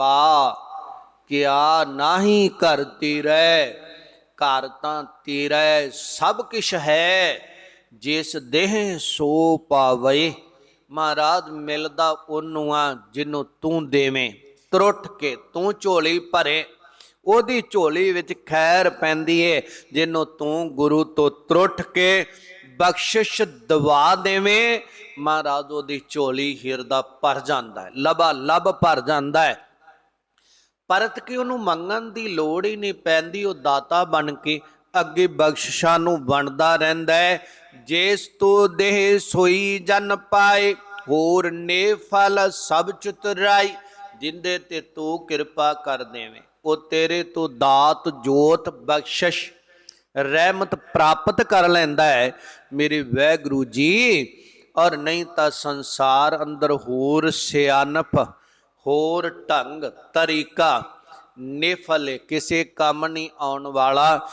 ਬਾ, ਕਿਆ ਨਾਹੀ ਘਰ ਤੀਰੈ, ਘਰ ਤਾਂ ਤੀਰੈ ਸਭ ਕਿਛ ਹੈ, ਜਿਸ ਦੇਹ ਸੋ ਪਾਵੇ। ਮਹਾਰਾਜ, ਮਿਲਦਾ ਉਹਨੂੰ ਆ ਜਿਹਨੂੰ ਤੂੰ ਦੇਵੇਂ। ਤਰੁੱਠ ਕੇ ਤੂੰ ਝੋਲੀ ਭਰੇ, ਉਹਦੀ ਝੋਲੀ ਵਿੱਚ ਖੈਰ ਪੈਂਦੀ ਏ, ਜਿਹਨੂੰ ਤੂੰ ਗੁਰੂ ਤੋਂ ਤਰੁੱਠ ਕੇ ਬਖਸ਼ਿਸ਼ ਦਵਾ ਦੇਵੇਂ। ਮਹਾਰਾਜ, ਉਹਦੀ ਝੋਲੀ ਹਿਰਦਾ ਭਰ ਜਾਂਦਾ ਹੈ ਲਬਾ ਲਬ ਭਰ ਜਾਂਦਾ ਹੈ। ਪਰਤ ਕੇ ਉਹਨੂੰ ਮੰਗਣ ਦੀ ਲੋੜ ਹੀ ਨਹੀਂ ਪੈਂਦੀ, ਉਹ ਦਾਤਾ ਬਣ ਕੇ ਅੱਗੇ ਬਖਸ਼ਿਸ਼ਾਂ ਨੂੰ ਵੰਡਦਾ ਰਹਿੰਦਾ ਹੈ। ਜਿਸ ਤੋ ਦੇਹ ਸੋਈ ਜਨ ਪਾਏ, ਹੋਰ ਨੇ ਫਲ ਸਭ ਚੁਤਰਾਈ ਜਿੰਦੇ ਤੇ ਤੂੰ ਕਿਰਪਾ ਕਰ ਦੇਵੇਂ, ਉਹ ਤੇਰੇ ਤੋਂ ਦਾਤ ਜੋਤ ਬਖਸ਼ਿਸ਼, ਰਹਿਮਤ ਪ੍ਰਾਪਤ ਕਰ ਲੈਂਦਾ ਹੈ। ਮੇਰੇ ਵੈਗੁਰੂ ਜੀ, ਔਰ ਨਹੀਂ ਤਾਂ ਸੰਸਾਰ ਅੰਦਰ ਹੋਰ ਸਿਆਣਪ ਹੋਰ ਢੰਗ ਤਰੀਕਾ ਨਿਫਲ ਕਿਸੇ ਕੰਮ ਨਹੀਂ ਆਉਣ ਵਾਲਾ।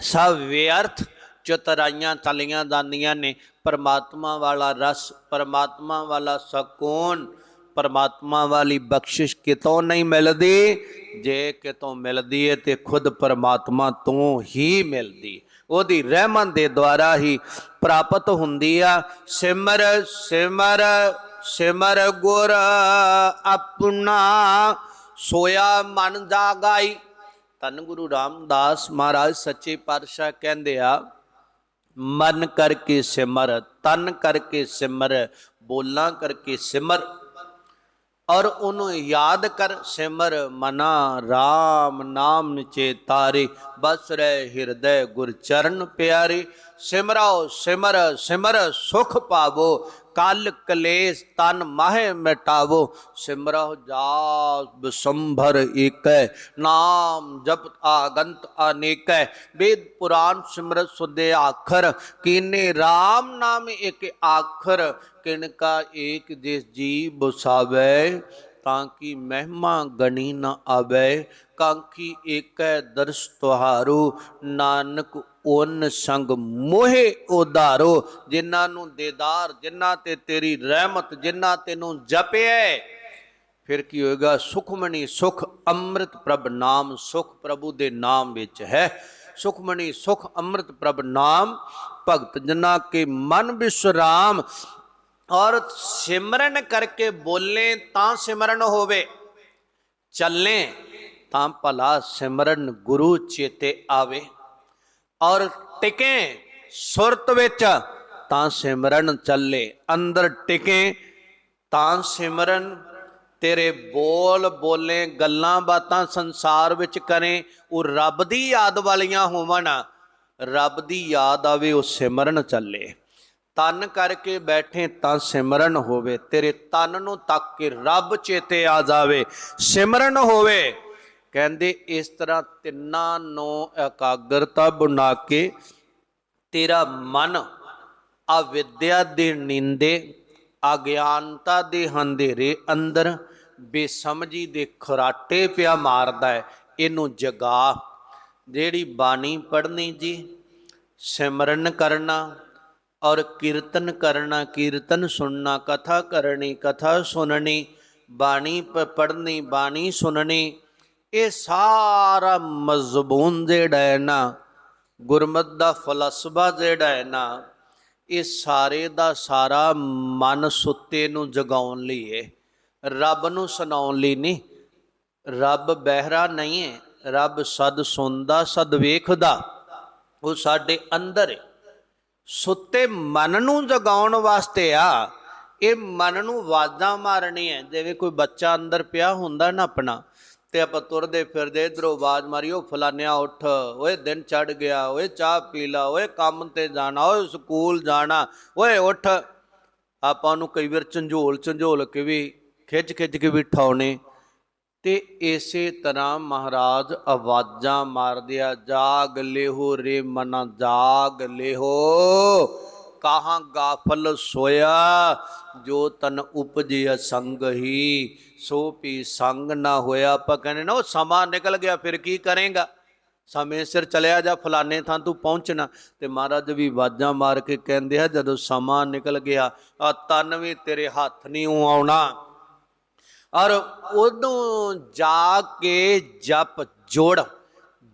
ਸਭ ਵਿਅਰਥ ਚਤਰਾਈਆਂ ਚਲੀਆਂ ਜਾਂਦੀਆਂ ਨੇ। ਪਰਮਾਤਮਾ ਵਾਲਾ ਰਸ, ਪਰਮਾਤਮਾ ਵਾਲਾ ਸਕੂਨ, ਪਰਮਾਤਮਾ ਵਾਲੀ ਬਖਸ਼ਿਸ਼ ਕਿਤੋਂ ਨਹੀਂ ਮਿਲਦੀ? ਜੇ ਕਿਤੋਂ ਮਿਲਦੀ ਹੈ ਤੇ ਖੁਦ ਪਰਮਾਤਮਾ ਤੋਂ ਹੀ ਮਿਲਦੀ। ਉਹਦੀ ਰਹਿਮਤ ਦੇ ਦੁਆਰਾ ਹੀ ਪ੍ਰਾਪਤ ਹੁੰਦੀ ਆ। ਸਿਮਰ ਸਿਮਰ। ਸਿਮਰ ਗੁਰ ਆਪਣਾ ਸੋਇਆ ਮਨ ਜਾਗਾਈ ਧੰਨ ਗੁਰੂ ਰਾਮਦਾਸ ਮਹਾਰਾਜ ਸੱਚੇ ਪਾਤਸ਼ਾਹ ਕਹਿੰਦੇ ਆ, ਮਨ ਕਰਕੇ ਸਿਮਰ, ਤਨ ਕਰਕੇ ਸਿਮਰ, ਬੋਲਾਂ ਕਰਕੇ ਸਿਮਰ। ਔਰ ਉਹਨੂੰ ਯਾਦ ਕਰ ਸਿਮਰ, ਮਨਾ RAM ਨਾਮ ਚੇਤਾਰੇ ਬਸ ਰਹਿ ਹਿਰਦੈ ਗੁਰ ਚਰਨ ਪਿਆਰੇ। ਸਿਮਰਾਓ ਸਿਮਰ ਸਿਮਰ ਸੁਖ ਪਾਵੋ ਕਲ ਕਲੇਸ਼ ਤਨ ਮਾਹਿ ਮਿਟਾਵੋ ਸਿਮਰਹੁ ਜਾਸ ਬਸੰਭਰ ਏਕੈ ਨਾਮ ਜਪ ਆਗੰਤ ਅਨੇਕੈ ਵੇਦ ਪੁਰਾਨ ਸਿਮਰਤ ਸੁਦੇ ਆਖਰ ਕੀਨੇ RAM ਨਾਮ ਇੱਕ ਆਖਰ ਕਿਨਕਾ ਏਕ ਜਿਸ ਜੀ ਬਸਾਵੇ ਤਾਂ ਕੀ ਮਹਿਮਾ ਗਣੀ ਨ ਆਵੇ ਕਾਂਖੀ ਏਕੈ ਦਰਸ ਤੁਹਾਰੂ, ਨਾਨਕ ਓਨ ਸੰਗ ਮੋਹਿ ਉਧਾਰੋ। ਜਿਨ੍ਹਾਂ ਨੂੰ ਦੇਦਾਰ, ਜਿਨ੍ਹਾਂ ਤੇ ਤੇਰੀ ਰਹਿਮਤ, ਜਿਨ੍ਹਾਂ ਤੈਨੂੰ ਜਪਿਆ ਫਿਰ ਕੀ ਹੋਏਗਾ? ਸੁਖਮਣੀ ਸੁਖ ਅੰਮ੍ਰਿਤ ਪ੍ਰਭ ਨਾਮ, ਸੁਖ ਪ੍ਰਭੂ ਦੇ ਨਾਮ ਵਿੱਚ ਹੈ। ਸੁਖਮਣੀ ਸੁਖ ਅੰਮ੍ਰਿਤ ਪ੍ਰਭ ਨਾਮ, ਭਗਤ ਜਨਾ ਕੇ ਮਨ ਵਿਸਰਾਮ ਔਰ ਸਿਮਰਨ ਕਰਕੇ ਬੋਲੇ ਤਾਂ ਸਿਮਰਨ ਹੋਵੇ। ਚੱਲੇ। ਤਾਂ ਭਲਾ ਸਿਮਰਨ ਗੁਰੂ ਚੇਤੇ ਆਵੇ। ਔਰ ਟਿਕੇ ਸੁਰਤ ਵਿੱਚ ਤਾਂ ਸਿਮਰਨ ਚੱਲੇ। ਅੰਦਰ ਟਿਕੇ ਤਾਂ ਸਿਮਰਨ। ਤੇਰੇ ਬੋਲ ਬੋਲੇ ਗੱਲਾਂ ਬਾਤਾਂ ਸੰਸਾਰ ਵਿੱਚ ਕਰੇ। ਉਹ ਰੱਬ ਦੀ ਯਾਦ ਵਾਲੀਆਂ ਹੋਵਣ। ਰੱਬ ਦੀ ਯਾਦ ਆਵੇ, ਉਹ ਸਿਮਰਨ ਚੱਲੇ। ਤਨ ਕਰਕੇ ਬੈਠੇ ਤਾਂ ਸਿਮਰਨ ਹੋਵੇ। ਤੇਰੇ ਤਨ ਨੂੰ ਤੱਕ ਕੇ ਰੱਬ ਚੇਤੇ ਆ ਜਾਵੇ। ਸਿਮਰਨ ਹੋਵੇ। ਕਹਿੰਦੇ ਇਸ ਤਰ੍ਹਾਂ ਤਿੰਨਾਂ ਨੂੰ ਇਕਾਗਰਤਾ ਬਣਾ ਕੇ ਤੇਰਾ ਮਨ ਅਵਿਦਿਆ ਦੇ ਨਿੰਦੇ, ਅਗਿਆਨਤਾ ਦੇ ਹਨੇਰੇ ਅੰਦਰ ਬੇਸਮਝੀ ਦੇ ਖਰਾਟੇ ਪਿਆ ਮਾਰਦਾ ਹੈ। ਇਹਨੂੰ ਜਗਾ, ਜਿਹੜੀ ਬਾਣੀ ਪੜ੍ਹਨੀ ਜੀ, ਸਿਮਰਨ ਕਰਨਾ ਔਰ ਕੀਰਤਨ ਕਰਨਾ, ਕੀਰਤਨ ਸੁਣਨਾ, ਕਥਾ ਕਰਨੀ, ਕਥਾ ਸੁਣਨੀ, ਬਾਣੀ ਪੜ੍ਹਨੀ, ਬਾਣੀ ਸੁਣਨੀ ਇਹ ਸਾਰਾ ਮਜ਼ਬੂਨ ਜਿਹੜਾ ਹੈ ਨਾ, ਗੁਰਮਤ ਦਾ ਫਲਸਫਾ ਜਿਹੜਾ ਹੈ ਨਾ, ਇਹ ਸਾਰੇ ਦਾ ਸਾਰਾ ਮਨ ਸੁੱਤੇ ਨੂੰ ਜਗਾਉਣ ਲਈ ਹੈ। ਰੱਬ ਨੂੰ ਸੁਣਾਉਣ ਲਈ ਨਹੀਂ। ਰੱਬ ਬਹਿਰਾ ਨਹੀਂ ਹੈ। ਰੱਬ ਸਦ ਸੁਣਦਾ, ਸਦ ਵੇਖਦਾ। ਉਹ ਸਾਡੇ ਅੰਦਰ ਹੈ। ਸੁੱਤੇ ਮਨ ਨੂੰ ਜਗਾਉਣ ਵਾਸਤੇ ਆ। ਇਹ ਮਨ ਨੂੰ ਆਵਾਜ਼ਾਂ ਮਾਰਨੀਆਂ ਜਿਵੇਂ ਕੋਈ ਬੱਚਾ ਅੰਦਰ ਪਿਆ ਹੁੰਦਾ ਨਾ ਆਪਣਾ ਤੇ ਆਪਾਂ ਤੁਰਦੇ ਫਿਰਦੇ ਇਧਰੋਂ ਆਵਾਜ਼ ਮਾਰੀ ਉਹ ਫਲਾਨਿਆ, ਉੱਠ। ਓਏ ਦਿਨ ਚੜ ਗਿਆ, ਓਏ ਚਾਹ ਪੀ ਲਾ, ਓਏ ਕੰਮ ਤੇ ਜਾਣਾ, ਓਏ ਸਕੂਲ ਜਾਣਾ, ਓਏ ਉੱਠ। ਆਪਾਂ ਨੂੰ ਕਈ ਵਾਰ ਝੰਜੋਲ ਝੰਜੋਲ ਕੇ ਵੀ ਖਿੱਚ ਖਿੱਚ ਕੇ ਵੀ ਠਾਉਣੇ ਤੇ ਇਸੇ ਤਰ੍ਹਾਂ ਮਹਾਰਾਜ ਆਵਾਜ਼ਾਂ ਮਾਰਦਿਆ ਜਾਗ ਲੇਹੋ ਰੇ ਮਨਾ, ਜਾਗ ਲੇਹੋ ਕਾਹਾਂ ਗਾਫਲ ਸੋਇਆ, ਜੋ ਤਨ ਉਪਜਿਆ ਸੰਗ ਹੀ, ਸੋ ਪੀ ਸੰਗ ਨਾ ਹੋਇਆ ਆਪਾਂ ਕਹਿੰਦੇ ਨਾ ਉਹ ਸਮਾਂ ਨਿਕਲ ਗਿਆ, ਫਿਰ ਕੀ ਕਰੇਗਾ? ਸਮੇਂ ਸਿਰ ਚਲਿਆ ਜਾ, ਫਲਾਣੇ ਥਾਂ ਤੂੰ ਪਹੁੰਚਣਾ। ਤੇ ਮਹਾਰਾਜ ਵੀ ਵਾਜਾਂ ਮਾਰ ਕੇ ਕਹਿੰਦੇ ਆ, ਜਦੋਂ ਸਮਾਂ ਨਿਕਲ ਗਿਆ, ਆ ਤਨ ਵੀ ਤੇਰੇ ਹੱਥ ਨਹੀਂ ਆਉਣਾ। ਔਰ ਉਦੋਂ ਜਾ ਕੇ ਜਪ ਜੋੜ,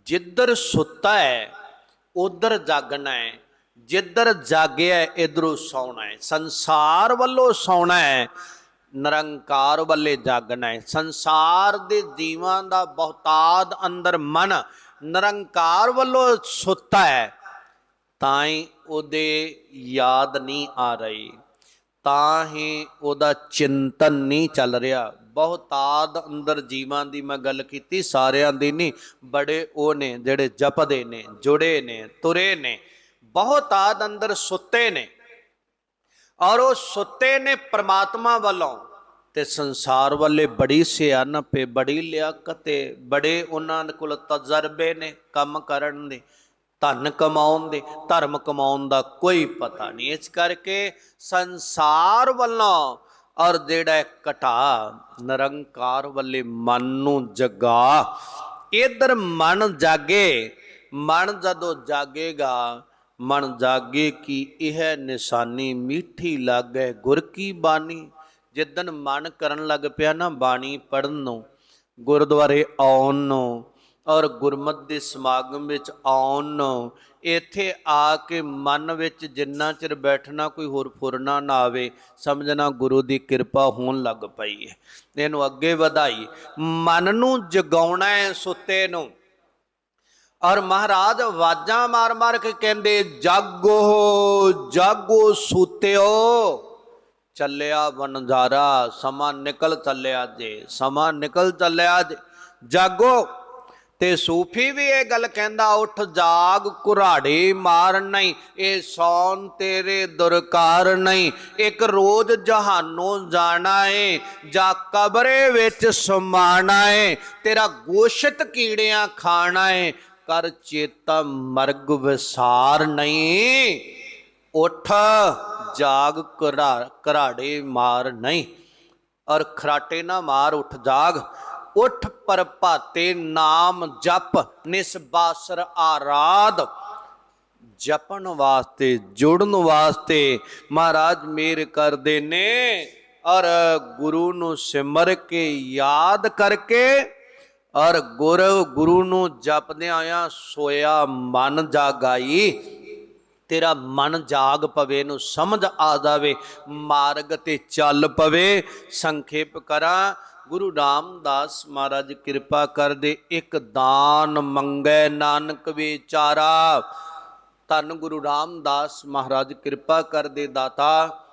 ਜਿੱਧਰ ਸੁੱਤਾ ਹੈ, ਉਧਰ ਜਾਗਣਾ ਹੈ। ਜਿੱਧਰ ਜਾਗਿਆ ਇਧਰੋਂ ਸੌਣਾ ਹੈ ਸੰਸਾਰ ਵੱਲੋਂ ਸੌਣਾ ਹੈ ਨਿਰੰਕਾਰ ਵੱਲੇ ਜਾਗਣਾ ਹੈ ਸੰਸਾਰ ਦੇ ਜੀਵਾਂ ਦਾ ਬਹੁਤਾਦ ਅੰਦਰ ਮਨ ਨਿਰੰਕਾਰ ਵੱਲੋਂ ਸੁੱਤਾ ਹੈ ਤਾਂ ਹੀ ਉਹਦੇ ਯਾਦ ਨਹੀਂ ਆ ਰਹੀ। ਤਾਂ ਹੀ ਉਹਦਾ ਚਿੰਤਨ ਨਹੀਂ ਚੱਲ ਰਿਹਾ। ਬਹੁਤਾਦ ਅੰਦਰ ਜੀਵਾਂ ਦੀ ਮੈਂ ਗੱਲ ਕੀਤੀ, ਸਾਰਿਆਂ ਦੀ ਨਹੀਂ। ਬੜੇ ਉਹ ਨੇ ਜਿਹੜੇ ਜਪਦੇ ਨੇ, ਜੁੜੇ ਨੇ, ਤੁਰੇ ਨੇ। ਬਹੁਤਾਦ ਅੰਦਰ ਸੁੱਤੇ ਨੇ ਔਰ ਉਹ ਸੁੱਤੇ ਨੇ ਪ੍ਰਮਾਤਮਾ ਵੱਲੋਂ ਤੇ ਸੰਸਾਰ ਵੱਲੇ ਬੜੀ ਸਿਆਣਪ ਹੈ ਬੜੀ ਲਿਆਕਤ ਹੈ ਬੜੇ ਉਹਨਾਂ ਦੇ ਕੋਲ ਤਜਰਬੇ ਨੇ, ਕੰਮ ਕਰਨ ਦੇ, ਧਨ ਕਮਾਉਣ ਦੇ, ਧਰਮ ਕਮਾਉਣ ਦਾ ਕੋਈ ਪਤਾ ਨਹੀਂ। ਇਸ ਕਰਕੇ ਸੰਸਾਰ ਵੱਲੋਂ ਔਰ ਜਿਹੜਾ ਘਟਾ ਨਿਰੰਕਾਰ ਵੱਲੇ ਮਨ ਨੂੰ ਜਗਾ, ਇਧਰ ਮਨ ਜਾਗੇ, ਮਨ ਜਦੋਂ ਜਾਗੇਗਾ ਮਨ ਜਾਗੇ ਕਿ ਇਹ ਨਿਸ਼ਾਨੀ ਮਿੱਠੀ ਲਾਗੇ ਗੁਰ ਕੀ ਬਾਣੀ। ਜਿੱਦਨ ਮਨ ਕਰਨ ਲੱਗ ਪਿਆ ਨਾ ਬਾਣੀ ਪੜਨ ਨੂੰ ਗੁਰਦੁਆਰੇ ਆਉਣ ਨੂੰ ਔਰ ਗੁਰਮਤ ਦੇ ਸਮਾਗਮ ਵਿੱਚ ਆਉਣ ਨੂੰ ਇੱਥੇ ਆ ਕੇ ਮਨ ਵਿੱਚ ਜਿੰਨਾ ਚਿਰ ਬੈਠਣਾ ਕੋਈ ਹੋਰ ਫੁਰਨਾ ਨਾ ਆਵੇ, ਸਮਝਣਾ ਗੁਰੂ ਦੀ ਕਿਰਪਾ ਹੋਣ ਲੱਗ ਪਈ ਹੈ। ਇਹਨੂੰ ਅੱਗੇ ਵਧਾਈ ਮਨ ਨੂੰ ਜਗਾਉਣਾ ਹੈ ਸੁੱਤੇ ਨੂੰ। ਔਰ ਮਹਾਰਾਜ ਆਵਾਜ਼ਾਂ ਮਾਰ-ਮਾਰ ਕੇ ਕਹਿੰਦੇ, ਜਾਗੋ ਜਾਗੋ ਸੂਤਿਓ, ਚੱਲਿਆ ਵਨਜ਼ਾਰਾ ਸਮਾਂ ਨਿਕਲ ਚੱਲਿਆ ਜੇ, ਸਮਾਂ ਨਿਕਲ ਚੱਲਿਆ ਜੇ, ਜਾਗੋ। ਤੇ ਸੂਫੀ ਵੀ ਇਹ ਗੱਲ ਕਹਿੰਦਾ, ਉੱਠ ਜਾਗ, ਕੁਰਾੜੇ ਮਾਰ ਨਹੀਂ, ਇਹ ਸੌਣ ਤੇਰੇ ਦੁਰਕਾਰ ਨਹੀਂ, ਇੱਕ ਰੋਜ਼ ਜਹਾਨੋਂ ਜਾਣਾ ਏ, ਜਾਂ ਕਬਰੇ ਵਿੱਚ ਸਮਾਣਾ ਏ, ਤੇਰਾ ਗੋਸ਼ਤ ਕੀੜਿਆਂ ਖਾਣਾ ਏ ਕਰ ਚੇਤਾ ਮਰਗ ਵਿਸਾਰ ਨਹੀਂ। ਉਠ, ਜਾਗ ਘਰਾੜੇ ਮਾਰ ਨਹੀਂ। ਔਰ ਖਰਾਟੇ ਨਾ ਮਾਰ, ਉਠ, ਜਾਗ। ਉਠ ਪਰਪਾਤੇ ਨਾਮ ਜਪ ਨਿਸਬਾਸਰ ਆਰਾਧ। ਜਪਣ ਵਾਸਤੇ, ਜੁੜਨ ਵਾਸਤੇ ਮਹਾਰਾਜ ਮੇਰ ਕਰਦੇ ਨੇ। ਔਰ ਗੁਰੂ ਨੂੰ ਸਿਮਰ ਕੇ, ਯਾਦ ਕਰਕੇ ਔਰ ਗੁਰ ਗੁਰੂ ਨੂੰ ਜਪਦਿਆਂ ਆਇਆ ਸੋਇਆ ਮਨ ਜਾਗਾਈ, ਤੇਰਾ ਮਨ ਜਾਗ ਪਵੇ ਨੂੰ ਸਮਝ ਆ ਜਾਵੇ, ਮਾਰਗ ਤੇ ਚੱਲ ਪਵੇ। ਸੰਖੇਪ ਕਰਾਂ, ਗੁਰੂ ਰਾਮਦਾਸ ਮਹਾਰਾਜ ਕਿਰਪਾ ਕਰਦੇ, ਇੱਕ ਦਾਨ ਮੰਗੈ ਨਾਨਕ ਵਿਚਾਰਾ। ਧੰਨ ਗੁਰੂ ਰਾਮਦਾਸ ਮਹਾਰਾਜ ਕਿਰਪਾ ਕਰਦੇ ਦਾਤਾ,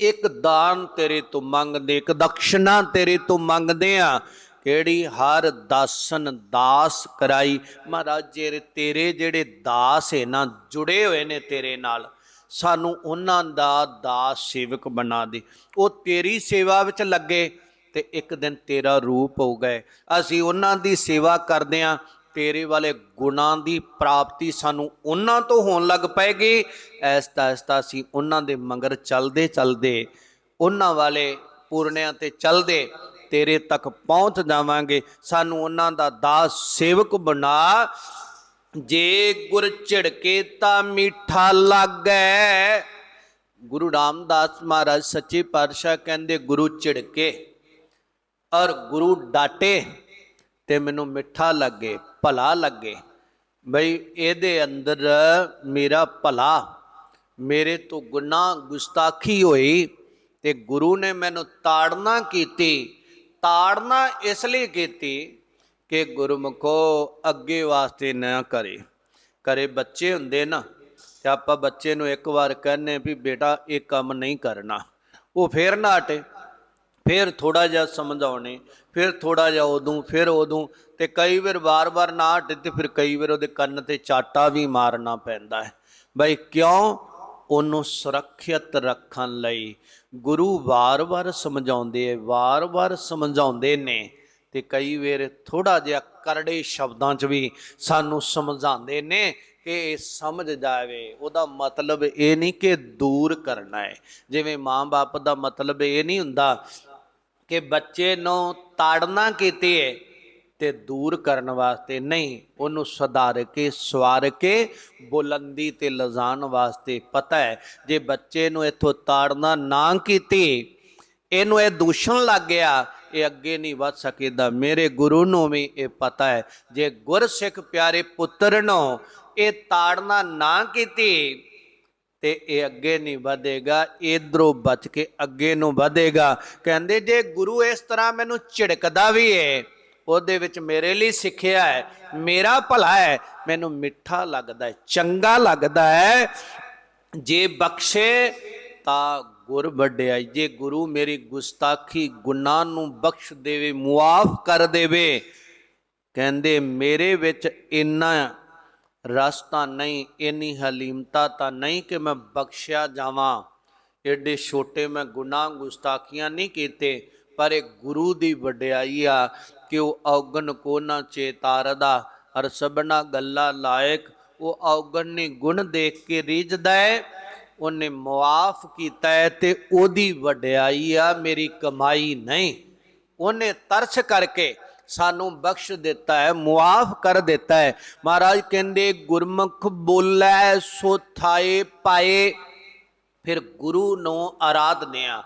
ਇੱਕ ਦਾਨ ਤੇਰੇ ਤੋਂ ਮੰਗਦੇ, ਇੱਕ ਦਕਸ਼ਨਾ ਤੇਰੇ ਤੋਂ ਮੰਗਦੇ ਆ। ਕਿਹੜੀ? ਹਰ ਦਾਸਨ ਦਾਸ ਕਰਾਈ। ਮਹਾਰਾਜ ਜਿਹੜੇ ਤੇਰੇ ਜਿਹੜੇ ਦਾਸ ਹੈ ਨਾ ਜੁੜੇ ਹੋਏ ਨੇ ਤੇਰੇ ਨਾਲ, ਸਾਨੂੰ ਉਹਨਾਂ ਦਾ ਦਾਸ ਸੇਵਕ ਬਣਾ ਦੇ। ਉਹ ਤੇਰੀ ਸੇਵਾ ਵਿੱਚ ਲੱਗੇ ਤੇ ਇੱਕ ਦਿਨ ਤੇਰਾ ਰੂਪ ਹੋ ਗਏ। ਅਸੀਂ ਉਹਨਾਂ ਦੀ ਸੇਵਾ ਕਰਦੇ ਆਂ ਤੇਰੇ ਵਾਲੇ ਗੁਣਾਂ ਦੀ ਪ੍ਰਾਪਤੀ ਸਾਨੂੰ ਉਹਨਾਂ ਤੋਂ ਹੋਣ ਲੱਗ ਪਏਗੀ। ਐਸਤਾ ਐਸਤਾ ਅਸੀਂ ਉਹਨਾਂ ਦੇ ਮੰਗਰ ਚੱਲਦੇ ਚੱਲਦੇ, ਉਹਨਾਂ ਵਾਲੇ ਪੂਰਨਿਆਂ ਤੇ ਚੱਲਦੇ। ਤੇਰੇ ਤੱਕ ਪਹੁੰਚ ਜਾਵਾਂਗੇ। ਸਾਨੂੰ ਉਹਨਾਂ ਦਾ ਦਾਸ ਸੇਵਕ ਬਣਾ। ਜੇ ਗੁਰ ਝਿੜਕੇ ਤਾਂ ਮਿੱਠਾ ਲੱਗੈ। ਗੁਰੂ ਰਾਮਦਾਸ ਮਹਾਰਾਜ ਸੱਚੇ ਪਾਤਸ਼ਾਹ ਕਹਿੰਦੇ, ਗੁਰੂ ਝਿੜਕੇ ਔਰ ਗੁਰੂ ਡਾਟੇ ਤੇ ਮੈਨੂੰ ਮਿੱਠਾ ਲੱਗੇ, ਭਲਾ ਲੱਗੇ। ਬਈ ਇਹਦੇ ਅੰਦਰ ਮੇਰਾ ਭਲਾ, ਮੇਰੇ ਤੋਂ ਗੁਨਾਹ ਗੁਸਤਾਖੀ ਹੋਈ ਤੇ ਗੁਰੂ ਨੇ ਮੈਨੂੰ ਤਾੜਨਾ ਕੀਤੀ। ਤਾੜਨਾ ਇਸ ਲਈ ਕੀਤੀ ਕਿ ਗੁਰਮੁਖੋ ਅੱਗੇ ਵਾਸਤੇ ਨਾ ਕਰੇ। ਕਰੇ ਬੱਚੇ ਹੁੰਦੇ ਨਾ, ਤੇ ਆਪਾਂ ਬੱਚੇ ਨੂੰ ਇੱਕ ਵਾਰ ਕਹਿੰਨੇ ਵੀ ਬੇਟਾ ਇਹ ਕੰਮ ਨਹੀਂ ਕਰਨਾ। ਉਹ ਫੇਰ ਨਾ ਹਟੇ ਫਿਰ ਥੋੜਾ ਜਿਹਾ ਸਮਝਾਉਣੇ, ਫਿਰ ਥੋੜਾ ਜਿਹਾ ਉਦੋਂ, ਫਿਰ ਉਦੋਂ, ਤੇ ਕਈ ਵਾਰ ਵਾਰ-ਵਾਰ ਨਾ ਹਟੇ ਤੇ ਫਿਰ ਕਈ ਵਾਰ ਉਹਦੇ ਕੰਨ ਤੇ ਚਾਟਾ ਵੀ ਮਾਰਨਾ ਪੈਂਦਾ ਹੈ। ਬਈ ਕਿਉਂ? ਉਹਨੂੰ ਸੁਰੱਖਿਅਤ ਰੱਖਣ ਲਈ ਗੁਰੂ ਵਾਰ-ਵਾਰ ਸਮਝਾਉਂਦੇ ਐ ਵਾਰ-ਵਾਰ ਸਮਝਾਉਂਦੇ ਨੇ ਤੇ ਕਈ ਵਾਰ ਥੋੜਾ ਜਿਹਾ ਕਰੜੇ ਸ਼ਬਦਾਂ 'ਚ ਵੀ ਸਾਨੂੰ ਸਮਝਾਉਂਦੇ ਨੇ ਕਿ ਇਹ ਸਮਝ ਜਾਵੇ। ਉਹਦਾ ਮਤਲਬ ਇਹ ਨਹੀਂ ਕਿ ਦੂਰ ਕਰਨਾ ਹੈ। ਜਿਵੇਂ ਮਾਂ-ਬਾਪ ਦਾ ਮਤਲਬ ਇਹ ਨਹੀਂ ਹੁੰਦਾ ਕਿ ਬੱਚੇ ਨੂੰ ਤਾੜਨਾ ਕੀਤੀ ਹੈ ਤੇ ਦੂਰ ਕਰਨ ਵਾਸਤੇ ਨਹੀਂ, ਉਹਨੂੰ ਸੁਧਾਰ ਕੇ, ਸਵਾਰ ਕੇ ਬੁਲੰਦੀ ਤੇ ਲਜਾਣ ਵਾਸਤੇ ਪਤਾ ਹੈ। ਜੇ ਬੱਚੇ ਨੂੰ ਇੱਥੋਂ ਤਾੜਨਾ ਨਾ ਕੀਤੀ, ਇਹਨੂੰ ਇਹ ਦੂਸ਼ਣ ਲੱਗ ਗਿਆ, ਇਹ ਅੱਗੇ ਨਹੀਂ ਵੱਧ ਸਕੇਦਾ। ਮੇਰੇ ਗੁਰੂ ਨੂੰ ਵੀ ਇਹ ਪਤਾ ਹੈ, ਜੇ ਗੁਰਸਿੱਖ ਪਿਆਰੇ ਪੁੱਤਰ ਨੂੰ ਇਹ ਤਾੜਨਾ ਨਾ ਕੀਤੀ, ਤੇ ਇਹ ਅੱਗੇ ਨਹੀਂ ਵਧੇਗਾ, ਇਧਰੋਂ ਬਚ ਕੇ ਅੱਗੇ ਨੂੰ ਵਧੇਗਾ। ਕਹਿੰਦੇ, ਜੇ ਗੁਰੂ ਇਸ ਤਰ੍ਹਾਂ ਮੈਨੂੰ ਝਿੜਕਦਾ ਵੀ ਏ ਉਹਦੇ ਵਿੱਚ ਮੇਰੇ ਲਈ ਸਿੱਖਿਆ ਹੈ, ਮੇਰਾ ਭਲਾ ਹੈ, ਮੈਨੂੰ ਮਿੱਠਾ ਲੱਗਦਾ ਹੈ, ਚੰਗਾ ਲੱਗਦਾ ਹੈ। ਜੇ ਬਖਸ਼ੇ ਤਾਂ ਗੁਰ ਵੱਡਿਆ ਜੇ ਗੁਰੂ ਮੇਰੀ ਗੁਸਤਾਖੀ ਗੁਨਾਹ ਨੂੰ ਬਖਸ਼ ਦੇਵੇ, ਮੁਆਫ ਕਰ ਦੇਵੇ, ਕਹਿੰਦੇ ਮੇਰੇ ਵਿੱਚ ਇੰਨਾ ਰਸ ਤਾਂ ਨਹੀਂ, ਇੰਨੀ ਹਲੀਮਤਾ ਤਾਂ ਨਹੀਂ ਕਿ ਮੈਂ ਬਖਸ਼ਿਆ ਜਾਵਾਂ। ਏਡੇ ਛੋਟੇ ਮੈਂ ਗੁਨਾਹ ਗੁਸਤਾਖੀਆਂ ਨਹੀਂ ਕੀਤੇ। ਪਰ ਇਹ ਗੁਰੂ ਦੀ ਵਡਿਆਈ ਆ ਕਿ ਉਹ ਔਗਣ ਕੋ ਨਾ ਚੇਤਾਰਦਾ ਹਰ ਸਭਨਾ ਗੱਲਾਂ ਲਾਇਕ, ਉਹ ਔਗਣ ਨੇ ਗੁਣ ਦੇਖ ਕੇ ਰੀਝਦਾ ਹੈ ਉਹਨੇ ਮੁਆਫ ਕੀਤਾ ਹੈ ਤੇ ਉਹਦੀ ਵਡਿਆਈ ਆ, ਮੇਰੀ ਕਮਾਈ ਨਹੀਂ। ਉਹਨੇ ਤਰਸ ਕਰਕੇ ਸਾਨੂੰ ਬਖਸ਼ ਦਿੱਤਾ ਹੈ ਮੁਆਫ ਕਰ ਦਿੱਤਾ ਹੈ ਮਹਾਰਾਜ ਕਹਿੰਦੇ, ਗੁਰਮੁਖ ਬੋਲੇ, ਸੋ ਥਾਏ ਪਾਏ। ਫਿਰ ਗੁਰੂ ਨੂੰ ਆਰਾਧਨਿਆ।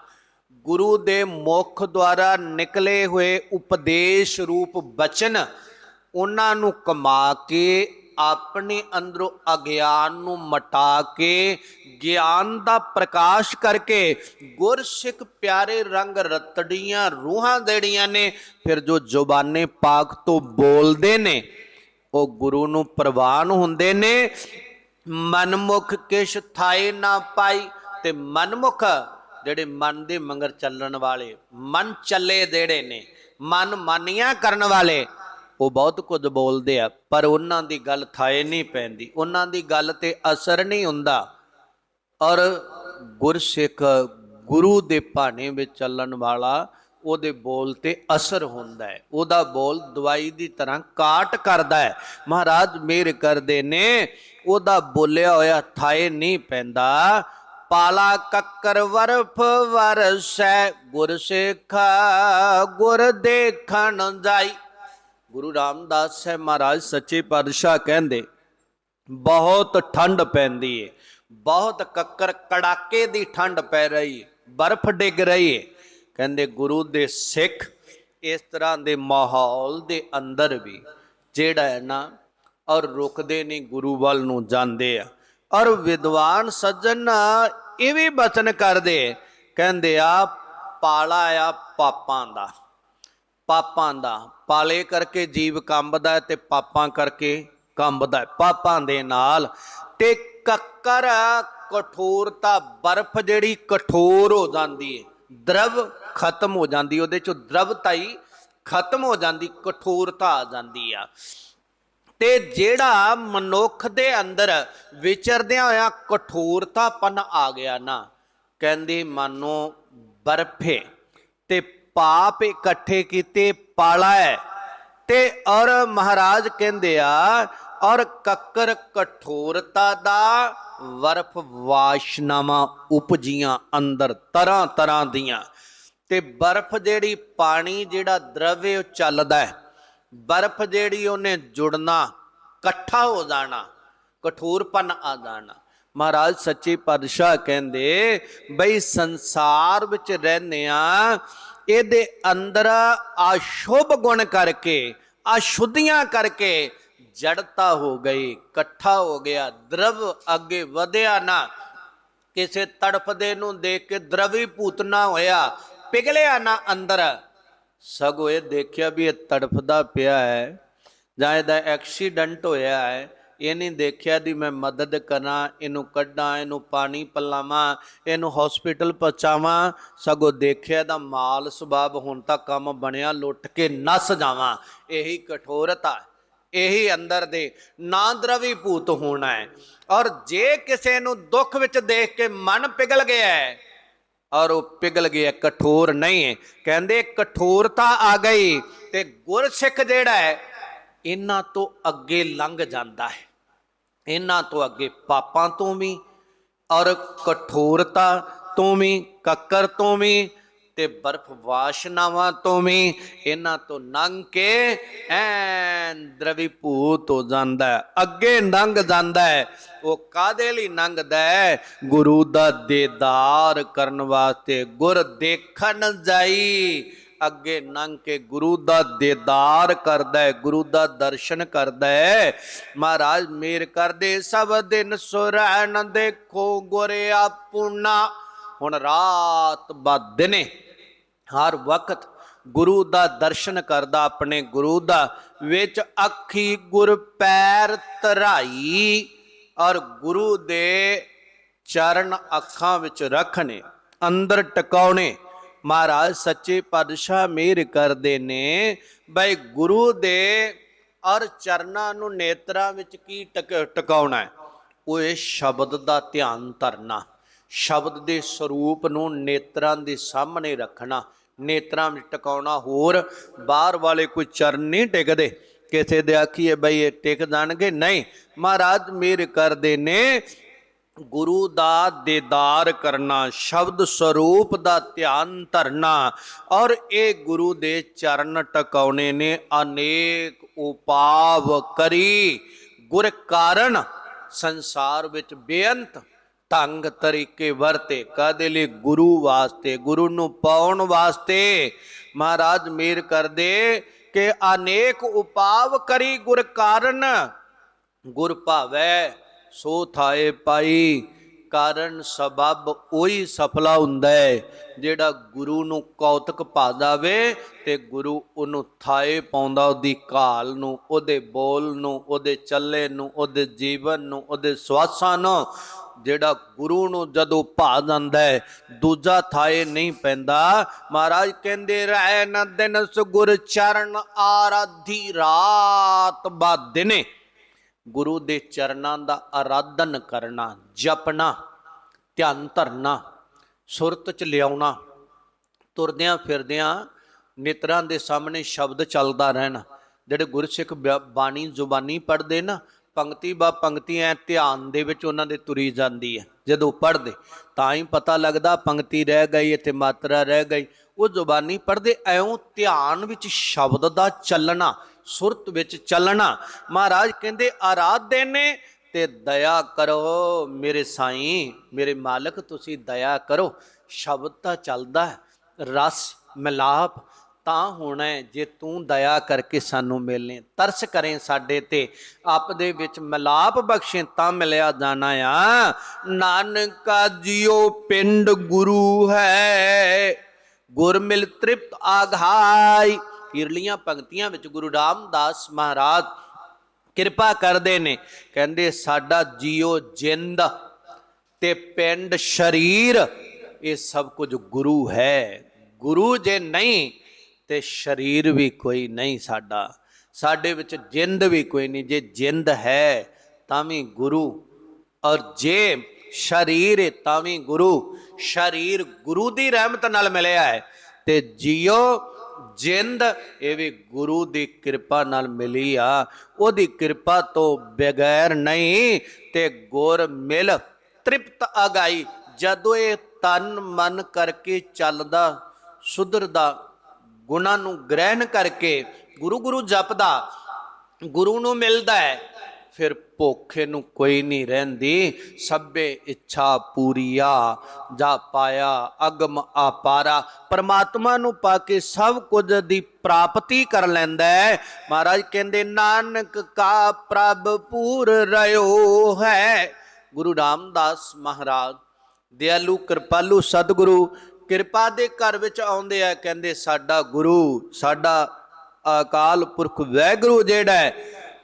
ਗੁਰੂ ਦੇ ਮੁਖ ਦੁਆਰਾ ਨਿਕਲੇ ਹੋਏ ਉਪਦੇਸ਼ ਰੂਪ ਬਚਨ ਉਹਨਾਂ ਨੂੰ ਕਮਾ ਕੇ, ਆਪਣੇ ਅੰਦਰੋਂ ਅਗਿਆਨ ਨੂੰ ਮਟਾ ਕੇ, ਗਿਆਨ ਦਾ ਪ੍ਰਕਾਸ਼ ਕਰਕੇ ਗੁਰਸਿੱਖ ਪਿਆਰੇ ਰੰਗ ਰਤੜੀਆਂ ਰੂਹਾਂ ਦੇੜੀਆਂ ਨੇ। ਫਿਰ ਜੋ ਜ਼ੁਬਾਨੇ ਪਾਕ ਤੋਂ ਬੋਲਦੇ ਨੇ, ਉਹ ਗੁਰੂ ਨੂੰ ਪ੍ਰਵਾਨ ਹੁੰਦੇ ਨੇ। ਮਨਮੁਖ ਕਿਛ ਥਾਏ ਨਾ ਪਾਈ ਤੇ ਮਨਮੁਖ ਜਿਹੜੇ ਮਨ ਦੇ ਮੰਗਰ ਚੱਲਣ ਵਾਲੇ, ਮਨ ਚੱਲੇ ਜਿਹੜੇ ਨੇ, ਮਨ ਮਾਨੀਆਂ ਕਰਨ ਵਾਲੇ, ਉਹ ਬਹੁਤ ਕੁਝ ਬੋਲਦੇ ਆ, ਪਰ ਉਹਨਾਂ ਦੀ ਗੱਲ ਥਾਏ ਨਹੀਂ ਪੈਂਦੀ। ਉਹਨਾਂ ਦੀ ਗੱਲ ਤੇ ਅਸਰ ਨਹੀਂ ਹੁੰਦਾ। ਔਰ ਗੁਰਸਿੱਖ ਗੁਰੂ ਦੇ ਭਾਣੇ ਵਿੱਚ ਚੱਲਣ ਵਾਲਾ, ਉਹਦੇ ਬੋਲ ਤੇ ਅਸਰ ਹੁੰਦਾ ਹੈ। ਉਹਦਾ ਬੋਲ ਦਵਾਈ ਦੀ ਤਰ੍ਹਾਂ ਕਾਟ ਕਰਦਾ ਹੈ। ਮਹਾਰਾਜ ਮੇਰ ਕਰਦੇ ਨੇ, ਉਹਦਾ ਬੋਲਿਆ ਹੋਇਆ ਥਾਏ ਨਹੀਂ ਪੈਂਦਾ। ਪਾਲਾ ਕੱਕਰ ਵਰਫ ਵਰਸੈ, ਗੁਰ ਸਿੱਖਾ ਗੁਰ ਦੇਖਣ ਜਾਈ। ਗੁਰੂ ਰਾਮਦਾਸ ਸਾਹਿਬ ਮਹਾਰਾਜ ਸੱਚੇ ਪਾਤਸ਼ਾਹ ਕਹਿੰਦੇ, ਬਹੁਤ ਠੰਡ ਪੈਂਦੀ ਏ, ਬਹੁਤ ਕੱਕਰ ਕੜਾਕੇ ਦੀ ਠੰਡ ਪੈ ਰਹੀ ਹੈ ਬਰਫ਼ ਡਿੱਗ ਰਹੀ ਹੈ ਕਹਿੰਦੇ ਗੁਰੂ ਦੇ ਸਿੱਖ ਇਸ ਤਰ੍ਹਾਂ ਦੇ ਮਾਹੌਲ ਦੇ ਅੰਦਰ ਵੀ ਜਿਹੜਾ ਹੈ ਨਾ, ਔਰ ਰੁਕਦੇ ਨਹੀਂ ਗੁਰੂ ਵੱਲ ਨੂੰ ਜਾਂਦੇ ਆ। ਔਰ ਵਿਦਵਾਨ ਸੱਜਣ ਇਹ ਵੀ ਬਚਨ ਕਰਦੇ, ਕਹਿੰਦੇ ਆ, ਪਾਲਾ ਆ ਪਾਪਾਂ ਦਾ ਪਾਪਾਂ ਦਾ, ਪਾਲੇ ਕਰਕੇ ਜੀਵ ਕੰਬਦਾ ਹੈ ਤੇ ਪਾਪਾਂ ਕਰਕੇ ਕੰਬਦਾ ਪਾਪਾਂ ਦੇ ਨਾਲ ਤੇ ਕੱਕਰ ਕਠੋਰਤਾ ਬਰਫ਼ ਜਿਹੜੀ ਕਠੋਰ ਹੋ ਜਾਂਦੀ ਹੈ, ਦਰਵ ਖਤਮ ਹੋ ਜਾਂਦੀ, ਉਹਦੇ ਚੋਂ ਦਰਵਤਾ ਹੀ ਖਤਮ ਹੋ ਜਾਂਦੀ, ਕਠੋਰਤਾ ਆ ਜਾਂਦੀ ਆ। ਤੇ ਜਿਹੜਾ ਮਨੁੱਖ ਦੇ ਅੰਦਰ ਵਿਚਰਦਿਆਂ ਹੋਇਆ ਕਠੋਰਤਾਪਨ ਆ ਗਿਆ ਨਾ, ਕਹਿੰਦੇ ਮਾਨੋ ਬਰਫੇ ਤੇ ਪਾਪ ਇਕੱਠੇ ਕੀਤੇ, ਪਾਲਾ ਹੈ। ਤੇ ਔਰ ਮਹਾਰਾਜ ਕਹਿੰਦੇ ਆ, ਔਰ ਕੱਕਰ ਕਠੋਰਤਾ ਦਾ ਵਰਫ ਵਾਸ਼ਨਾਵਾਂ ਉਪਜੀਆਂ ਅੰਦਰ ਤਰ੍ਹਾਂ ਤਰ੍ਹਾਂ ਦੀਆਂ। ਤੇ ਬਰਫ਼ ਜਿਹੜੀ ਪਾਣੀ ਜਿਹੜਾ ਦਰਵਯ ਚੱਲਦਾ ਹੈ ਬਰਫ਼ ਜਿਹੜੀ ਉਹਨੇ ਜੁੜਨਾ, ਇਕੱਠਾ ਹੋ ਜਾਣਾ, ਕਠੋਰਪਨ ਆ ਜਾਣਾ। ਮਹਾਰਾਜ ਸੱਚੇ ਪਾਤਸ਼ਾਹ ਕਹਿੰਦੇ, ਬਈ ਸੰਸਾਰ ਵਿੱਚ ਰਹਿੰਦੇ ਆ, ਇਹਦੇ ਅੰਦਰ ਆਸ਼ੁਭ ਗੁਣ ਕਰਕੇ, ਅਸ਼ੁੱਧੀਆਂ ਕਰਕੇ ਜੜਤਾ ਹੋ ਗਈ, ਇਕੱਠਾ ਹੋ ਗਿਆ, ਦਰਵ ਅੱਗੇ ਵਧਿਆ ਨਾ। ਕਿਸੇ ਤੜਫਦੇ ਨੂੰ ਦੇਖ ਕੇ ਦਰਵੀ ਭੂਤਨਾ ਹੋਇਆ, ਪਿਘਲਿਆ ਨਾ ਅੰਦਰ। ਸਗੋਂ ਇਹ ਦੇਖਿਆ ਵੀ ਇਹ ਤੜਫਦਾ ਪਿਆ ਹੈ, ਜਾਂ ਇਹਦਾ ਐਕਸੀਡੈਂਟ ਹੋਇਆ ਹੈ, ਇਹ ਨਹੀਂ ਦੇਖਿਆ ਦੀ ਮੈਂ ਮਦਦ ਕਰਾਂ, ਇਹਨੂੰ ਕੱਢਾਂ, ਇਹਨੂੰ ਪਾਣੀ ਪਲਾਵਾਂ, ਇਹਨੂੰ ਹਸਪੀਟਲ ਪਹੁੰਚਾਵਾਂ। ਸਗੋਂ ਦੇਖਿਆ ਦਾ ਮਾਲ ਸੁਭਾਵ ਹੁਣ ਤਾਂ ਕੰਮ ਬਣਿਆ, ਲੁੱਟ ਕੇ ਨਸ ਜਾਵਾਂ। ਇਹੀ ਕਠੋਰਤਾ ਇਹੀ ਅੰਦਰ ਦੇ ਨਾ ਦਰਵੀ ਭੂਤ ਹੋਣਾ ਹੈ। ਔਰ ਜੇ ਕਿਸੇ ਨੂੰ ਦੁੱਖ ਵਿੱਚ ਦੇਖ ਕੇ ਮਨ ਪਿਘਲ ਗਿਆ ਹੈ ਔਰ ਉਹ ਪਿਘਲ ਗਏ ਕਠੋਰ ਨਹੀਂ ਕਹਿੰਦੇ ਕਠੋਰਤਾ ਆ ਗਈ ਤੇ ਗੁਰਸਿੱਖ ਜਿਹੜਾ ਹੈ, ਇਹਨਾਂ ਤੋਂ ਅੱਗੇ ਲੰਘ ਜਾਂਦਾ ਹੈ। ਇਹਨਾਂ ਤੋਂ ਅੱਗੇ ਪਾਪਾਂ ਤੋਂ ਵੀ ਔਰ ਕਠੋਰਤਾ ਤੋਂ ਵੀ, ਕੱਕਰ ਤੋਂ ਵੀ ਤੇ ਬਰਫ ਵਾਸ਼ਨਾਵਾਂ ਤੋਂ ਵੀ ਇਹਨਾਂ ਤੋਂ ਲੰਘ ਕੇ ਐਨ ਦਰਵੀ ਹੋ ਜਾਂਦਾ ਹੈ, ਅੱਗੇ ਲੰਘ ਜਾਂਦਾ ਹੈ, ਉਹ ਕਾਦੇ ਲਈ ਲੰਘਦਾ ਹੈ? ਗੁਰੂ ਦਾ ਦੇਦਾਰ ਕਰਨ ਵਾਸਤੇ ਗੁਰ ਦੇਖਣ ਜਾਈ, ਅੱਗੇ ਲੰਘ ਕੇ ਗੁਰੂ ਦਾ ਦੀਦਾਰ ਕਰਦਾ ਹੈ, ਗੁਰੂ ਦਾ ਦਰਸ਼ਨ ਕਰਦਾ ਹੈ। ਮਹਾਰਾਜ ਮੇਰ ਕਰਦੇ ਸਭ ਦਿਨ ਸੁਰੈਣ ਦੇਖੋ ਗੁਰੇ ਆਪੁਨਾ ਹੁਣ ਰਾਤ ਬਾ ਦਿਨੇ ਹਰ ਵਕਤ ਗੁਰੂ ਦਾ ਦਰਸ਼ਨ ਕਰਦਾ, ਆਪਣੇ ਗੁਰੂ ਦਾ, ਵਿੱਚ ਅੱਖੀ ਗੁਰ ਪੈਰ ਧਰਾਈ ਔਰ ਗੁਰੂ ਦੇ ਚਰਨ ਅੱਖਾਂ ਵਿੱਚ ਰੱਖਣੇ, ਅੰਦਰ ਟਿਕਾਉਣੇ। ਮਹਾਰਾਜ, ਸੱਚੇ ਪਾਤਸ਼ਾਹ ਮਿਹਰ ਕਰਦੇ ਨੇ, ਬਈ ਗੁਰੂ ਦੇ ਔਰ ਚਰਨਾਂ ਨੂੰ ਨੇਤਰਾਂ ਵਿੱਚ ਕੀ ਟਿਕ- ਟਿਕਾਉਣਾ ਹੈ? ਉਹ ਇਹ ਸ਼ਬਦ ਦਾ ਧਿਆਨ ਧਰਨਾ, ਸ਼ਬਦ ਦੇ ਸਰੂਪ ਨੂੰ ਨੇਤਰਾਂ ਦੇ ਸਾਹਮਣੇ ਰੱਖਣਾ ਨੇਤਰਾਂ ਵਿੱਚ ਟਿਕਾਉਣਾ ਹੋਰ, ਬਾਹਰ ਵਾਲੇ ਕੋਈ ਚਰਨ ਨਹੀਂ ਟਿਕਦੇ। ਕਿਸੇ ਦੇ ਆਖੀਏ ਬਈ ਇਹ ਟਿਕ ਜਾਣਗੇ, ਨਹੀਂ। ਮਹਾਰਾਜ ਮੇਰ ਕਰਦੇ ਨੇ, ਗੁਰੂ ਦਾ ਦੀਦਾਰ ਕਰਨਾ, ਸ਼ਬਦ ਸਰੂਪ ਦਾ ਧਿਆਨ ਧਰਨਾ, ਔਰ ਇਹ ਗੁਰੂ ਦੇ ਚਰਨ ਟਿਕਾਉਣੇ ਨੇ, ਅਨੇਕ ਉਪਾਵ ਕਰੀ। ਗੁਰ ਕਾਰਨ ਸੰਸਾਰ ਵਿੱਚ ਬੇਅੰਤ ਢੰਗ ਤਰੀਕੇ ਵਰਤੇ ਕਾਦੇ ਲਈ? ਗੁਰੂ ਵਾਸਤੇ, ਗੁਰੂ ਨੂੰ ਪਾਉਣ ਵਾਸਤੇ। ਮਹਾਰਾਜ ਮੇਰ ਕਰਦੇ ਕਿ ਅਨੇਕ ਉਪਾਵ ਕਰੀ ਗੁਰ ਕਾਰਨ। ਗੁਰ ਭਾਵੈ, ਸੋ ਥਾਏ ਪਾਈ। ਕਾਰਨ ਸਬਬ ਉਹੀ ਸਫਲਾ ਹੁੰਦਾ ਹੈ, ਜਿਹੜਾ ਗੁਰੂ ਨੂੰ ਕੌਤਕ ਪਾ ਜਾਵੇ ਤੇ ਗੁਰੂ ਉਹਨੂੰ ਥਾਏ ਪਾਉਂਦਾ, ਉਹਦੀ ਕਾਲ ਨੂੰ, ਉਹਦੇ ਬੋਲ ਨੂੰ, ਉਹਦੇ ਚੱਲੇ ਨੂੰ, ਉਹਦੇ ਜੀਵਨ ਨੂੰ, ਉਹਦੇ ਸਵਾਸਾਂ ਨੂੰ। ਜਿਹੜਾ ਗੁਰੂ ਨੂੰ ਜਦੋਂ ਭਾ ਜਾਂਦਾ ਹੈ, ਦੂਜਾ ਥਾਏ ਨਹੀਂ ਪੈਂਦਾ। ਮਹਾਰਾਜ ਕਹਿੰਦੇ, ਰਹਿ ਨ ਦਿਨ ਸੁਗੁਰ ਚਰਨ ਆਰਾਧੀ ਰਾਤ ਬਾ ਦਿਨੇ ਗੁਰੂ ਦੇ ਚਰਨਾਂ ਦਾ ਆਰਾਧਨ ਕਰਨਾ, ਜਪਣਾ, ਧਿਆਨ ਧਰਨਾ, ਸੁਰਤ ਚ ਲਿਆਉਣਾ, ਤੁਰਦਿਆਂ ਫਿਰਦਿਆਂ ਨੇਤਰਾਂ ਦੇ ਸਾਹਮਣੇ ਸ਼ਬਦ ਚੱਲਦਾ ਰਹਿਣਾ। ਜਿਹੜੇ ਗੁਰਸਿੱਖ ਬਾਣੀ, ਜ਼ੁਬਾਨੀ ਪੜ੍ਹਦੇ ਨਾ ਪੰਕਤੀ ਬਾ ਪੰਕਤੀ ਐ, ਧਿਆਨ ਦੇ ਵਿੱਚ ਉਹਨਾਂ ਦੇ ਤੁਰੀ ਜਾਂਦੀ ਹੈ ਜਦੋਂ ਪੜ੍ਹਦੇ, ਤਾਂ ਹੀ ਪਤਾ ਲੱਗਦਾ ਪੰਕਤੀ ਰਹਿ ਗਈ, ਇੱਥੇ ਮਾਤਰਾ ਰਹਿ ਗਈ। ਉਹ ਜ਼ੁਬਾਨੀ ਪੜ੍ਹਦੇ, ਐਉਂ ਧਿਆਨ ਵਿੱਚ ਸ਼ਬਦ ਦਾ ਚੱਲਣਾ, ਸੁਰਤ ਵਿੱਚ ਚੱਲਣਾ। ਮਹਾਰਾਜ ਕਹਿੰਦੇ, ਆਰਾਧੇ ਨੇ ਤੇ ਦਇਆ ਕਰੋ, ਮੇਰੇ ਸਾਈਂ, ਮੇਰੇ ਮਾਲਕ, ਤੁਸੀਂ ਦਇਆ ਕਰੋ। ਸ਼ਬਦ ਤਾਂ ਚੱਲਦਾ ਰਸ, ਮਿਲਾਪ ਤਾਂ ਹੋਣਾ ਜੇ ਤੂੰ ਦਇਆ ਕਰਕੇ ਸਾਨੂੰ ਮਿਲਨੇ, ਤਰਸ ਕਰੇ ਸਾਡੇ ਤੇ। ਆਪ ਦੇ ਵਿੱਚ ਮਿਲਾਪ ਬਖਸ਼ੇ ਤਾਂ ਮਿਲਿਆ ਜਾਣਾ ਆ। ਨਾਨਕਾ ਜੀਓ ਪਿੰਡ ਗੁਰੂ ਹੈ। ਗੁਰ ਮਿਲ ਤ੍ਰਿਪਤ ਆਘਾਈ। ਇਰਲੀਆਂ ਪੰਕਤੀਆਂ ਵਿੱਚ ਗੁਰੂ ਰਾਮਦਾਸ ਮਹਾਰਾਜ ਕਿਰਪਾ ਕਰਦੇ ਨੇ। ਕਹਿੰਦੇ, ਸਾਡਾ ਜੀਓ ਜਿੰਦ ਤੇ ਪਿੰਡ ਸ਼ਰੀਰ, ਇਹ ਸਭ ਕੁਝ ਗੁਰੂ ਹੈ। ਗੁਰੂ ਜੇ ਨਹੀਂ ਤੇ ਸ਼ਰੀਰ ਵੀ ਕੋਈ ਨਹੀਂ ਸਾਡਾ। ਸਾਡੇ ਵਿੱਚ ਜਿੰਦ ਵੀ ਕੋਈ ਨਹੀਂ। ਜੇ ਜਿੰਦ ਹੈ ਤਾਂ ਵੀ ਗੁਰੂ। ਔਰ ਜੇ ਸ਼ਰੀਰ ਤਾਂ ਵੀ ਗੁਰੂ। ਸ਼ਰੀਰ ਗੁਰੂ ਦੀ ਰਹਿਮਤ ਨਾਲ ਮਿਲਿਆ ਹੈ। ਤੇ ਜੀਓ ਜਿੰਦ, ਇਹ ਵੀ ਗੁਰੂ ਦੀ ਕਿਰਪਾ ਨਾਲ ਮਿਲੀ ਆ। ਉਹਦੀ ਕਿਰਪਾ ਤੋਂ ਬਗੈਰ ਨਹੀਂ ਤੇ ਗੁਰ ਮਿਲ ਤ੍ਰਿਪਤ ਅਗਾਈ। ਜਦੋਂ ਇਹ ਤਨ ਮਨ ਕਰਕੇ ਚੱਲਦਾ, ਸੁਧਰਦਾ ਗੁਣਾਂ ਨੂੰ ਗ੍ਰਹਿਣ ਕਰਕੇ ਗੁਰੂ ਗੁਰੂ ਜਪਦਾ, ਗੁਰੂ ਨੂੰ ਮਿਲਦਾ ਹੈ, ਫਿਰ ਭੁੱਖੇ ਨੂੰ ਕੋਈ ਨਹੀਂ ਰਹਿੰਦੀ। ਸਭੇ ਇੱਛਾ ਪੂਰੀਆ, ਜਾ ਪਾਇਆ ਅਗਮ ਆਪਾਰਾ। ਪਰਮਾਤਮਾ ਨੂੰ ਪਾ ਕੇ ਸਭ ਕੁਝ ਦੀ ਪ੍ਰਾਪਤੀ ਕਰ ਲੈਂਦਾ ਹੈ। ਮਹਾਰਾਜ ਕਹਿੰਦੇ, ਨਾਨਕ ਕਾ ਪ੍ਰਭ ਪੂਰ ਰਿਓ ਹੈ। ਗੁਰੂ ਰਾਮਦਾਸ ਮਹਾਰਾਜ, ਦਿਆਲੂ, ਕਿਰਪਾਲੂ ਸਤਿਗੁਰੂ ਕਿਰਪਾ ਦੇ ਘਰ ਵਿੱਚ ਆਉਂਦੇ ਆ, ਕਹਿੰਦੇ ਸਾਡਾ ਗੁਰੂ, ਸਾਡਾ ਅਕਾਲ ਪੁਰਖ ਵੈਗੁਰੂ ਜਿਹੜਾ ਹੈ,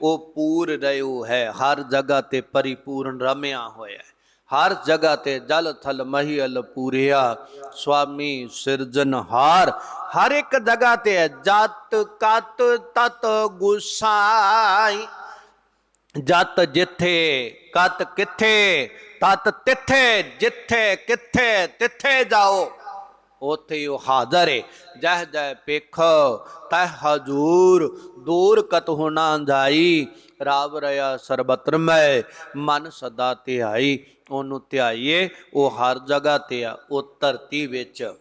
ਉਹ ਪੂਰ ਰਿਓ ਹੈ। ਹਰ ਜਗ੍ਹਾ ਤੇ ਪਰਿਪੂਰਨ ਰਮਿਆ ਹੋਇਆ ਹੈ। ਹਰ ਜਗ੍ਹਾ ਤੇ ਜਲ ਥਲ ਮਹੀਲ ਪੂਰਿਆ। ਸੁਆਮੀ ਸਿਰਜਨਹਾਰ ਹਰ ਇੱਕ ਜਗ੍ਹਾ ਤੇ ਹੈ। ਜਤ ਕਤ ਤਤ ਗੁਸਾਈ, ਜਤ ਜਿੱਥੇ ਕਤ ਕਿੱਥੇ, ਤਤ ਤਿੱਥੇ, ਜਿੱਥੇ ਕਿੱਥੇ ਤਿੱਥੇ ਜਾਓ। ਉਥੇ ਉਹ ਹਾਜ਼ਰ ਏ। ਜਹ ਜਹ ਪੇਖ ਤਹ ਹਜੂਰ, ਦੂਰ ਕਤ ਹੋਣਾ ਜਾਈ। ਰਾਵ ਰਿਆ ਸਰਬਤਰ ਮੈਂ, ਮਨ ਸਦਾ ਧਿਆਈ। ਉਹਨੂੰ ਧਿਆਈਏ, ਉਹ ਹਰ ਜਗ੍ਹਾ ਤੇ ਆ, ਉਹ ਧਰਤੀ ਵਿੱਚ।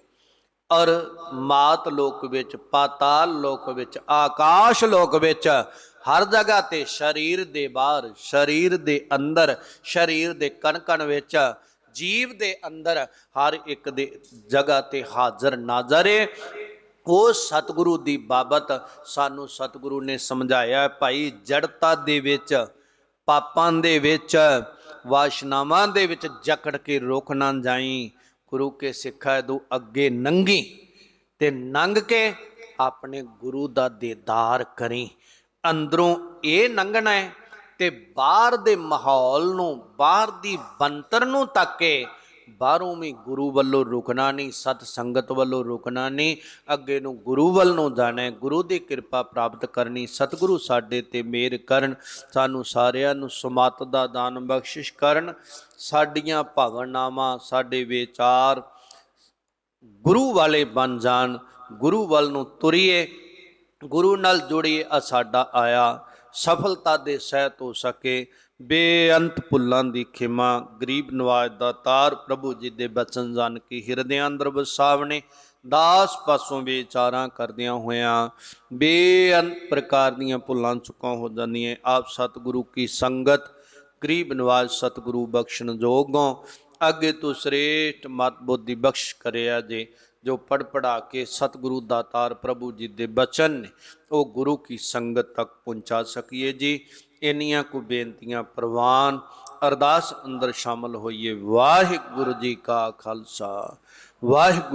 ਔਰ ਮਾਤ ਲੋਕ ਵਿੱਚ, ਪਾਤਾਲ ਲੋਕ ਵਿੱਚ, ਆਕਾਸ਼ ਲੋਕ ਵਿੱਚ, ਹਰ ਜਗ੍ਹਾ ਤੇ ਸਰੀਰ ਦੇ ਬਾਹਰ, ਸਰੀਰ ਦੇ ਅੰਦਰ, ਸਰੀਰ ਦੇ ਕਣ ਕਣ ਵਿੱਚ ਜੀਵ ਦੇ ਅੰਦਰ ਹਰ ਇੱਕ ਦੇ ਜਗ੍ਹਾ ਤੇ ਹਾਜ਼ਰ ਨਾਜ਼ਰ ਏ ਉਹ ਸਤਿਗੁਰੂ ਦੀ ਬਾਬਤ ਸਾਨੂੰ ਸਤਿਗੁਰੂ ਨੇ ਸਮਝਾਇਆ, ਭਾਈ, ਜੜਤਾ ਦੇ ਵਿੱਚ, ਪਾਪਾਂ ਦੇ ਵਿੱਚ, ਵਾਸ਼ਨਾਵਾਂ ਦੇ ਵਿੱਚ ਜਕੜ ਕੇ ਰੁਕ ਨਾ ਜਾਈ। ਗੁਰੂ ਕੇ ਸਿੱਖਾ ਦੂ ਅੱਗੇ ਨੰਗੀ ਤੇ ਨੰਗ ਕੇ ਆਪਣੇ ਗੁਰੂ ਦਾ ਦੀਦਾਰ ਕਰੀ। ਅੰਦਰੋਂ ਇਹ ਨੰਗਣਾ ਹੈ ਤੇ ਬਾਹਰ ਦੇ ਮਾਹੌਲ ਨੂੰ, ਬਾਹਰ ਦੀ ਬੰਤਰ ਨੂੰ ਤੱਕ ਕੇ ਬਾਹਰੋਂ ਵੀ ਗੁਰੂ ਵੱਲੋਂ ਰੁਕਣਾ ਨਹੀਂ ਸਤ ਸੰਗਤ ਵੱਲੋਂ ਰੁਕਣਾ ਨਹੀਂ, ਅੱਗੇ ਨੂੰ ਗੁਰੂ ਵੱਲ ਨੂੰ ਜਾਣਾ ਗੁਰੂ ਦੀ ਕਿਰਪਾ ਪ੍ਰਾਪਤ ਕਰਨੀ, ਸਤਿਗੁਰੂ ਸਾਡੇ ਤੇ ਮਿਹਰ ਕਰਨ, ਸਾਨੂੰ ਸਾਰਿਆਂ ਨੂੰ ਸਮਤ ਦਾ ਦਾਨ ਬਖਸ਼ਿਸ਼ ਕਰਨ, ਸਾਡੀਆਂ ਭਾਵਨਾਵਾਂ, ਸਾਡੇ ਵਿਚਾਰ ਗੁਰੂ ਵਾਲੇ ਬਣ ਜਾਣ, ਗੁਰੂ ਵੱਲ ਨੂੰ ਤੁਰੀਏ, ਗੁਰੂ ਨਾਲ ਜੁੜੀਏ ਆ ਸਾਡਾ ਆਇਆ ਸਫਲਤਾ ਦੇ ਸਹਿਤ ਹੋ ਸਕੇ। ਬੇਅੰਤ ਭੁੱਲਾਂ ਦੀ ਖਿਮਾ, ਗਰੀਬ ਨਵਾਜ ਦਾ ਤਾਰ ਪ੍ਰਭੂ ਜੀ ਦੇ ਬਚਨ ਜਾਣ ਕੇ ਹਿਰਦਿਆਂ ਅੰਦਰ ਵਸਾਵਣੇ, ਦਾਸ ਪਾਸੋਂ ਵਿਚਾਰਾਂ ਕਰਦਿਆਂ ਹੋਇਆਂ, ਬੇਅੰਤ ਪ੍ਰਕਾਰ ਦੀਆਂ ਭੁੱਲਾਂ ਚੁੱਕਾਂ ਹੋ ਜਾਂਦੀਆਂ ਆਪ ਸਤਿਗੁਰੂ ਕੀ ਸੰਗਤ, ਗਰੀਬ ਨਵਾਜ ਸਤਿਗੁਰੂ ਬਖਸ਼ਣ ਜੋਗੋਂ, ਅੱਗੇ ਤੋਂ ਸ੍ਰੇਸ਼ਟ ਮਤ ਬੁੱਧੀ ਬਖਸ਼ ਕਰਿਆ ਜੇ। ਜੋ ਪੜ ਪੜਾ ਕੇ ਸਤਿਗੁਰੂ ਦਾਤਾਰ ਪ੍ਰਭੂ ਜੀ ਦੇ ਬਚਨ ਨੇ, ਉਹ ਗੁਰੂ ਕੀ ਸੰਗਤ ਤੱਕ ਪਹੁੰਚਾ ਸਕੀਏ ਜੀ। ਇੰਨੀਆਂ ਕੋ ਬੇਨਤੀਆਂ ਪ੍ਰਵਾਨ, ਅਰਦਾਸ ਅੰਦਰ ਸ਼ਾਮਲ ਹੋਈਏ। ਵਾਹਿਗੁਰੂ ਜੀ ਕਾ ਖਾਲਸਾ, ਵਾਹਿਗੁਰੂ